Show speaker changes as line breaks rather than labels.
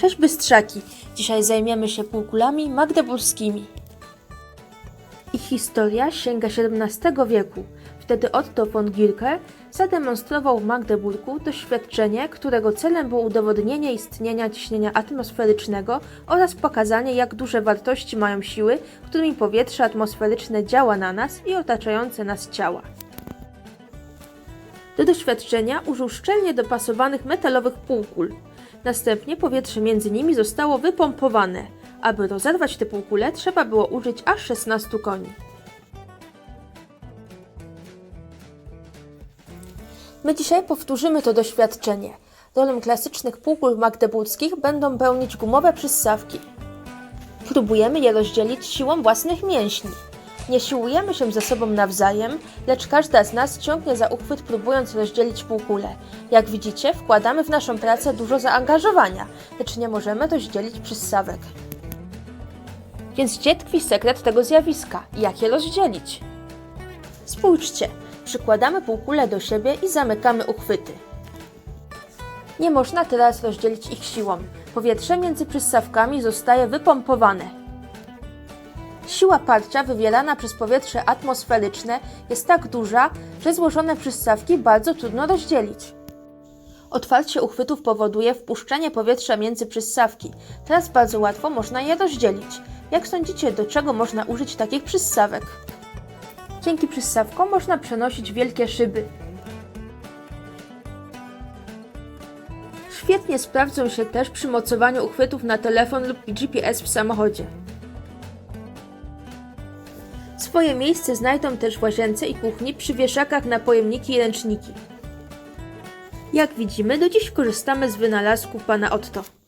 Cześć Bystrzaki! Dzisiaj zajmiemy się półkulami magdeburskimi. Ich historia sięga XVII wieku. Wtedy Otto von Gierke zademonstrował w Magdeburgu doświadczenie, którego celem było udowodnienie istnienia ciśnienia atmosferycznego oraz pokazanie, jak duże wartości mają siły, którymi powietrze atmosferyczne działa na nas i otaczające nas ciała. Do doświadczenia użył szczelnie dopasowanych metalowych półkul. Następnie powietrze między nimi zostało wypompowane. Aby rozerwać te półkule, trzeba było użyć aż 16 koni. My dzisiaj powtórzymy to doświadczenie. Rolę klasycznych półkul magdeburskich będą pełnić gumowe przyssawki. Próbujemy je rozdzielić siłą własnych mięśni. Nie siłujemy się ze sobą nawzajem, lecz każda z nas ciągnie za uchwyt, próbując rozdzielić półkulę. Jak widzicie, wkładamy w naszą pracę dużo zaangażowania, lecz nie możemy rozdzielić przyssawek. Więc gdzie tkwi sekret tego zjawiska? Jak je rozdzielić? Spójrzcie, przykładamy półkulę do siebie i zamykamy uchwyty. Nie można teraz rozdzielić ich siłą. Powietrze między przyssawkami zostaje wypompowane. Siła parcia wywierana przez powietrze atmosferyczne jest tak duża, że złożone przyssawki bardzo trudno rozdzielić. Otwarcie uchwytów powoduje wpuszczenie powietrza między przyssawki. Teraz bardzo łatwo można je rozdzielić. Jak sądzicie, do czego można użyć takich przyssawek? Dzięki przyssawkom można przenosić wielkie szyby. Świetnie sprawdzą się też przy mocowaniu uchwytów na telefon lub GPS w samochodzie. Swoje miejsce znajdą też w łazience i kuchni przy wieszakach na pojemniki i ręczniki. Jak widzimy, do dziś korzystamy z wynalazków pana Otto.